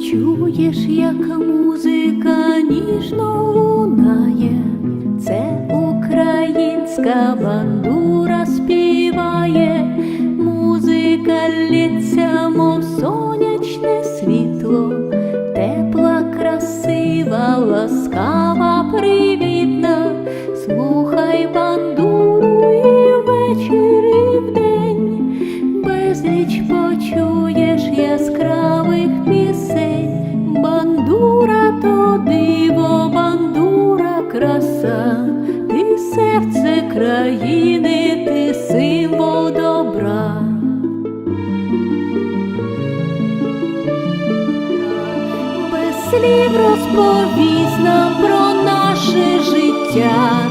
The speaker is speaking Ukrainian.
Чуєш, як музика ніжно лунає, це українська бандура співає, музика лється, мов сонячне світло, тепла, красива, ласкава, привітна, слухай бандуру і ввечері, і вдень, безліч краса, ти серце країни, ти символ добра. Без слів розповість нам про наше життя,